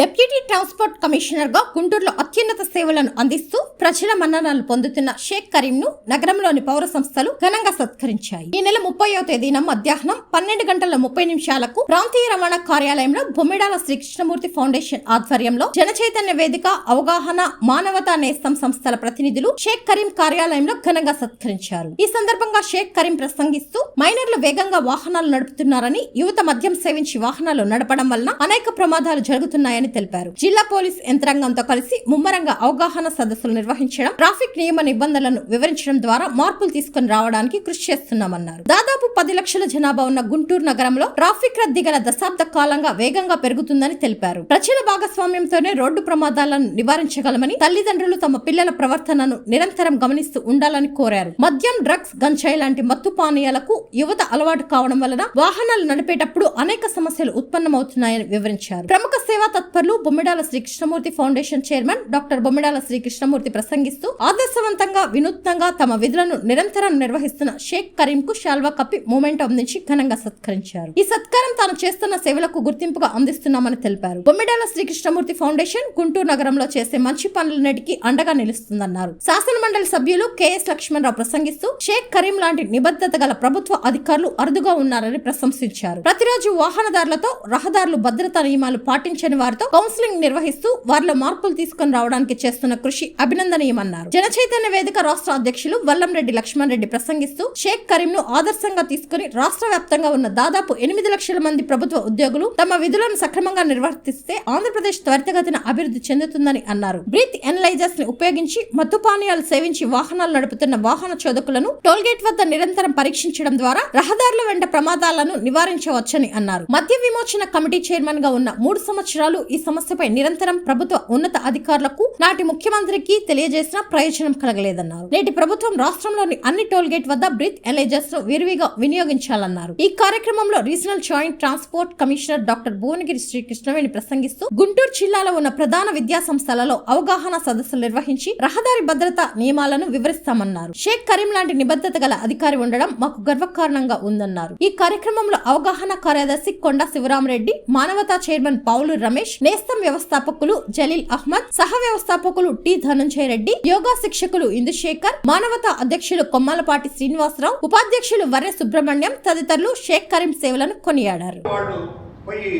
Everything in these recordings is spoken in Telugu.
డెప్యూటీ ట్రాన్స్పోర్ట్ కమిషనర్గా గుంటూరులో అత్యున్నత సేవలను అందిస్తూ ప్రజల మన్ననలు పొందుతున్న షేక్ కరీంను నగరంలోని పౌర సంస్థలు ఘనంగా సత్కరించాయి. ఈ నెల ముప్పయో తేదీన మధ్యాహ్నం పన్నెండు గంటల ముప్పై నిమిషాలకు ప్రాంతీయ రవాణా కార్యాలయంలో బొమ్మిడాల శ్రీకృష్ణమూర్తి ఫౌండేషన్ ఆధ్వర్యంలో జనచైతన్య వేదిక అవగాహన మానవతా నేస్తం సంస్థల ప్రతినిధులు షేక్ కరీం కార్యాలయంలో ఘనంగా సత్కరించారు. ఈ సందర్భంగా షేక్ కరీం ప్రసంగిస్తూ మైనర్లు వేగంగా వాహనాలు నడుపుతున్నారని యువత మద్యం సేవించి వాహనాలు నడపడం వలన అనేక ప్రమాదాలు జరుగుతున్నాయని తెలిపారు. జిల్లా పోలీస్ యంత్రాంగంతో కలిసి ముమ్మరంగా అవగాహన సదస్సులు నిర్వహించడం ట్రాఫిక్ నియమ నిబంధనలను వివరించడం ద్వారా మార్పులు తీసుకుని రావడానికి కృషి చేస్తున్నామన్నారు. దాదాపు పది లక్షల జనాభా ఉన్న గుంటూరు నగరంలో ట్రాఫిక్ రద్దీ గల దశాబ్ద కాలంగా వేగంగా పెరుగుతుందని తెలిపారు. ప్రజల భాగస్వామ్యంతోనే రోడ్డు ప్రమాదాలను నివారించగలమని తల్లిదండ్రులు తమ పిల్లల ప్రవర్తనను నిరంతరం గమనిస్తూ ఉండాలని కోరారు. మద్యం డ్రగ్స్ గంజాయి లాంటి మత్తు పానీయాలకు యువత అలవాటు కావడం వలన వాహనాలు నడిపేటప్పుడు అనేక సమస్యలు ఉత్పన్నమవుతున్నాయని వివరించారు. ప్రముఖ సేవా తత్పరులు Bommidala Srikrishnamurthy foundation chairman doctor Bommidala Srikrishnamurthy ప్రసంగిస్తూ ఆదర్శవంతంగా వినూత్నంగా తమ విధులను నిరంతరం నిర్వహిస్తున్న షేక్ కరీం కు శాల్వా కప్పి మూమెంట్ అందించి ఘనంగా సత్కరించారు. ఈ సత్కారం తాను చేస్తున్న సేవలకు గుర్తింపుగా అందిస్తున్నామని తెలిపారు. బొమ్మిడాల శ్రీకృష్ణమూర్తి ఫౌండేషన్ గుంటూరు నగరంలో చేసే మంచి పనులన్నిటికీ అండగా నిలుస్తుందన్నారు. శాసన మండలి సభ్యులు కెఎస్ లక్ష్మణరావు ప్రసంగిస్తూ షేక్ కరీం లాంటి నిబద్ధత గల ప్రభుత్వ అధికారులు అరుదుగా ఉన్నారని ప్రశంసించారు. ప్రతిరోజు వాహనదారులతో రహదారులు భద్రతా నియమాలు పాటించని వారితో కౌన్సిలింగ్ నిర్వహిస్తూ వారిలో మార్పులు తీసుకుని రావడానికి చేస్తున్న కృషి అభినందనీయమన్నారు. జనచైతన్య వేదిక రాష్ట్ర అధ్యక్షులు వల్లంరెడ్డి లక్ష్మణ్ రెడ్డి ప్రసంగిస్తూ షేక్ కరీం ను ఆదర్శంగా తీసుకుని రాష్ట్ర వ్యాప్తంగా ఉన్న దాదాపు ఎనిమిది లక్షల మంది ప్రభుత్వ ఉద్యోగులు తమ విధులను సక్రమంగా నిర్వర్తిస్తే ఆంధ్రప్రదేశ్ త్వరితగతిన అభివృద్ధి చెందుతుందని అన్నారు. బ్రీత్ ఎనలైజర్స్ని ఉపయోగించి మత్తు పానీయాలు సేవించి వాహనాలు నడుపుతున్న వాహన చోదకులను టోల్గేట్ వద్ద నిరంతరం పరీక్షించడం ద్వారా రహదారుల వెంట ప్రమాదాలను నివారించవచ్చని అన్నారు. మద్య విమోచన కమిటీ చైర్మన్గా ఉన్న మూడు సంవత్సరాలు ఈ సమస్యపై నిరంతరం ప్రభుత్వ ఉన్నత అధికారులకు నాటి ముఖ్యమంత్రికి తెలియజేసిన ప్రయోజనం కలగలేదన్నారు. నేటి ప్రభుత్వం రాష్ట్రంలోని అన్ని టోల్గేట్ వద్ద బ్రీత్ ఎలైజర్స్ను విరివిగా వినియోగించాలన్నారు. ఈ కార్యక్రమంలో regional joint transport commissioner doctor Bhuvanagiri Srikrishnaveni ప్రసంగిస్తూ గుంటూరు జిల్లాలో ఉన్న ప్రధాన విద్యా సంస్థలలో అవగాహన సదస్సులు నిర్వహించి రహదారి భద్రత నియమాలను వివరిస్తామన్నారు. షేక్ కరీం లాంటి నిబద్ధత గల అధికారి ఉండడం మాకు గర్వకారణంగా ఉందన్నారు. ఈ కార్యక్రమంలో అవగాహన కార్యదర్శి కొండ శివరామరెడ్డి మానవతా చైర్మన్ పావులు రమేష్ నేస్తం వ్యవస్థాపకులు జలీల్ అహ్మద్ సహ వ్యవస్థాపకులు టి ధనంజయ రెడ్డి యోగా శిక్షకులు ఇందుశేఖర్ మానవతా అధ్యక్షులు కొమ్మాలపాటి శ్రీనివాసరావు ఉపాధ్యక్షులు వర్రె సుబ్రహ్మణ్యం తదితరులు షేక్ కరీం సేవలను కొనియాడారు. వాళ్ళు పోయి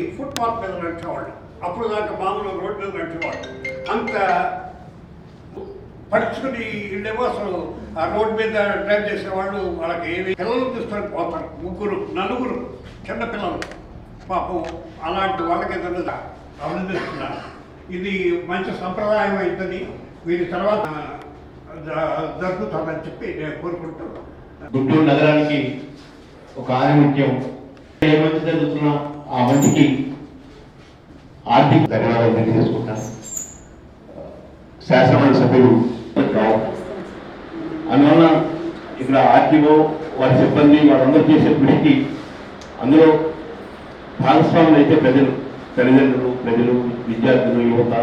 అప్పుడు దాకా మామూలు రోడ్డు మీద అంత పరుచుకుని వీళ్ళేమో అసలు ఆ రోడ్డు మీద డ్రైవ్ చేసేవాళ్ళు వాళ్ళకి ఏమి పిల్లలు తీసుకొని పోతారు. ముగ్గురు నలుగురు చిన్న పిల్లలు. పాపం అలాంటి వాళ్ళకి ఏదైనా అభినందిస్తున్నారు ఇది మంచి సంప్రదాయం అవుతుంది వీరి తర్వాత జరుగుతుందని చెప్పి నేను కోరుకుంటూ గుంటూరు నగరానికి ఒక ఆధిముత్యం ఏ మంచి జరుగుతున్నా ఆ మంచికి ఆర్థిక ధన్యవాదాలు తెలియజేసుకుంటాను శాసనమండలి సభ్యులు అందువలన ఇక్కడ ఆర్టీఓ వారి సిబ్బంది వాళ్ళందరూ చేసే కృషికి అందులో భాగస్వాములు అయితే ప్రజలు. తల్లిదండ్రులు ప్రజలు విద్యార్థులు యువత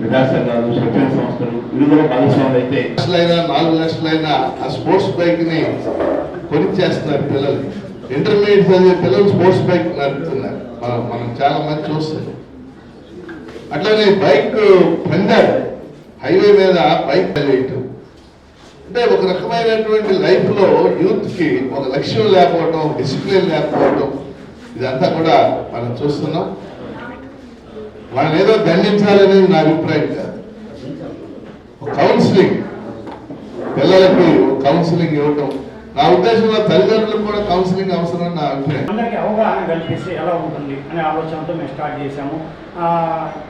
విద్యా సంఘాలు స్వచ్ఛంద సంస్థలు విడుదల భాగస్వాములు అయితే లక్షలైనా నాలుగు లక్షలైనా ఆ స్పోర్ట్స్ బైక్ని కొనిచ్చేస్తున్నారు పిల్లలు. ఇంటర్మీడియట్ చదివే పిల్లలు స్పోర్ట్స్ బైక్ నడుపుతున్నారు. మనం మనం చాలా మంది చూస్తుంది అట్లానే బైక్ పందారు హైవే మీద బైక్ తెలియటం అంటే ఒక రకమైనటువంటి లైఫ్లో యూత్కి యూత్కి ఒక లక్ష్యం లేకపోవడం డిసిప్లిన్ లేకపోవడం ఇదంతా కూడా మనం చూస్తున్నాం. వాళ్ళని ఏదో దండించాలనేది నా అభిప్రాయం కాదు. కౌన్సిలింగ్ పిల్లలకి కౌన్సిలింగ్ ఇవ్వటం. నా ఉద్దేశంలో తల్లిదండ్రులకు కూడా కౌన్సిలింగ్ అవసరం అని నా అభిప్రాయం. అందరికీ అవగాహన కల్పిస్తే ఎలా ఉంటుంది అనే ఆలోచనతో మేము స్టార్ట్ చేశాము.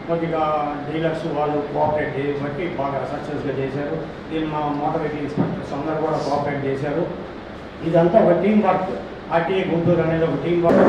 కొద్దిగా డీలర్స్ వాళ్ళు కోఆపరేట్ చేయబట్టి బాగా సక్సెస్గా చేశారు. దీన్ని మా మోటార్ వెహికల్ ఇన్స్పెక్టర్స్ అందరూ కూడా కోఆపరేట్ చేశారు. ఇదంతా ఒక టీం వర్క్ ఆర్టీఏ గుంటూరు అనేది ఒక టీం వర్క్